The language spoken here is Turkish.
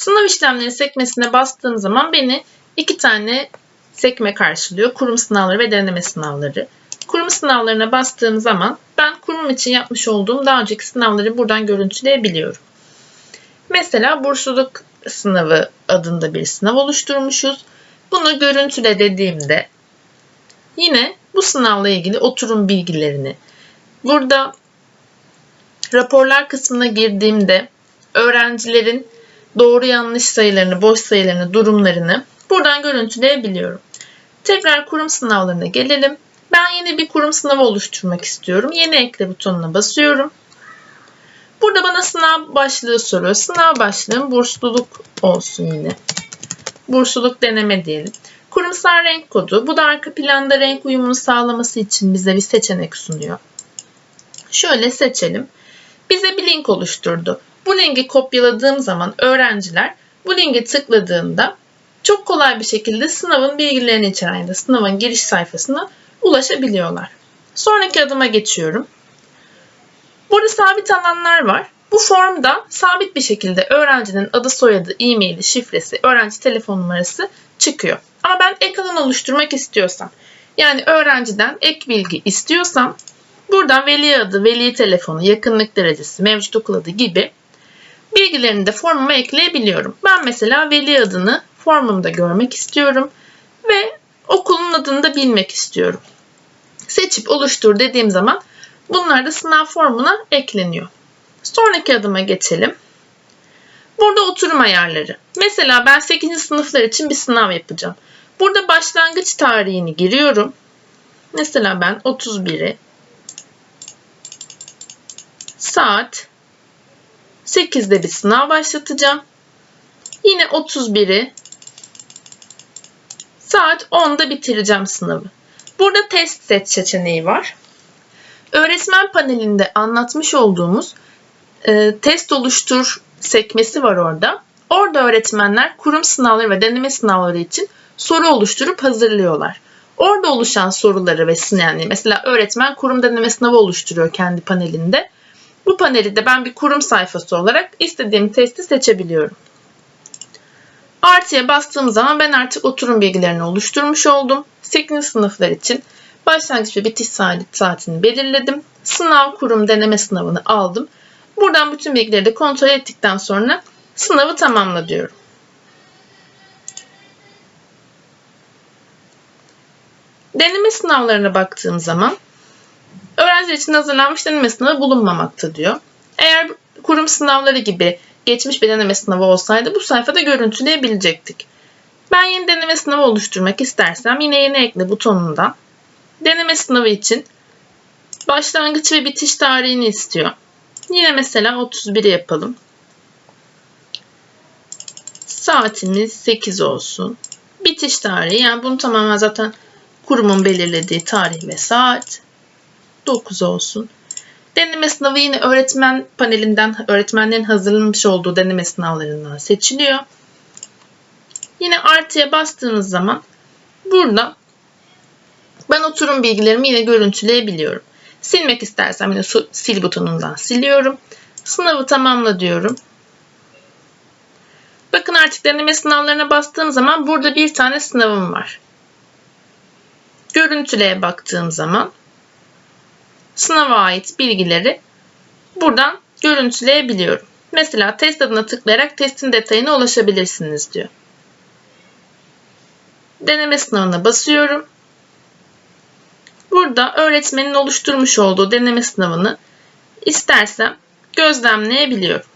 Sınav işlemleri sekmesine bastığım zaman beni iki tane sekme karşılıyor. Kurum sınavları ve deneme sınavları. Kurum sınavlarına bastığım zaman ben kurum için yapmış olduğum daha önceki sınavları buradan görüntüleyebiliyorum. Mesela bursluluk sınavı adında bir sınav oluşturmuşuz. Bunu görüntüle dediğimde yine bu sınavla ilgili oturum bilgilerini burada raporlar kısmına girdiğimde öğrencilerin doğru yanlış sayılarını, boş sayılarını, durumlarını buradan görüntüleyebiliyorum. Tekrar kurum sınavlarına gelelim. Ben yeni bir kurum sınavı oluşturmak istiyorum. Yeni ekle butonuna basıyorum. Burada bana sınav başlığı soruyor. Sınav başlığım bursluluk olsun yine. Bursluluk deneme diyelim. Kurumsal renk kodu. Bu da arka planda renk uyumunu sağlaması için bize bir seçenek sunuyor. Şöyle seçelim. Bize bir link oluşturdu. Bu linki kopyaladığım zaman öğrenciler bu linke tıkladığında çok kolay bir şekilde sınavın bilgilerini içeren sınavın giriş sayfasına ulaşabiliyorlar. Sonraki adıma geçiyorum. Burada sabit alanlar var. Bu formda sabit bir şekilde öğrencinin adı, soyadı, e-maili, şifresi, öğrenci telefon numarası çıkıyor. Ama ben ek alan oluşturmak istiyorsam, yani öğrenciden ek bilgi istiyorsam buradan veli adı, veli telefonu, yakınlık derecesi, mevcut okul adı gibi bilgilerini de formuma ekleyebiliyorum. Ben mesela veli adını formumda görmek istiyorum ve okulun adını da bilmek istiyorum. Seçip oluştur dediğim zaman bunlar da sınav formuna ekleniyor. Sonraki adıma geçelim. Burada oturum ayarları. Mesela ben 8. sınıflar için bir sınav yapacağım. Burada başlangıç tarihini giriyorum. Mesela ben 31'i saat 8'de bir sınav başlatacağım. Yine 31'i saat 10'da bitireceğim sınavı. Burada test set seçeneği var. Öğretmen panelinde anlatmış olduğumuz e, test oluştur sekmesi var orada. Orada öğretmenler kurum sınavları ve deneme sınavları için soru oluşturup hazırlıyorlar. Orada oluşan soruları ve yani mesela öğretmen kurum deneme sınavı oluşturuyor kendi panelinde. Bu paneli de ben bir kurum sayfası olarak istediğim testi seçebiliyorum. Artıya bastığım zaman ben artık oturum bilgilerini oluşturmuş oldum. 8. sınıflar için başlangıç ve bitiş saatini belirledim. Sınav kurum deneme sınavını aldım. Buradan bütün bilgileri de kontrol ettikten sonra sınavı tamamla diyorum. Deneme sınavlarına baktığım zaman öğrenciler için hazırlanmış deneme sınavı bulunmamakta diyor. Eğer kurum sınavları gibi geçmiş bir deneme sınavı olsaydı bu sayfada görüntüleyebilecektik. Ben yeni deneme sınavı oluşturmak istersem yine yeni ekle butonundan deneme sınavı için başlangıç ve bitiş tarihini istiyor. Yine mesela 31'i yapalım. Saatimiz 8 olsun. Bitiş tarihi yani bunu tamamen zaten kurumun belirlediği tarih ve saat 9 olsun. Deneme sınavı yine öğretmen panelinden öğretmenlerin hazırlamış olduğu deneme sınavlarından seçiliyor. Yine artıya bastığımız zaman burada ben oturum bilgilerimi yine görüntüleyebiliyorum. Silmek istersem yine sil butonundan siliyorum. Sınavı tamamla diyorum. Bakın artık deneme sınavlarına bastığım zaman burada bir tane sınavım var. Görüntüleye baktığım zaman sınava ait bilgileri buradan görüntüleyebiliyorum. Mesela test adına tıklayarak testin detayına ulaşabilirsiniz diyor. Deneme sınavına basıyorum. Burada öğretmenin oluşturmuş olduğu deneme sınavını istersem gözlemleyebiliyorum.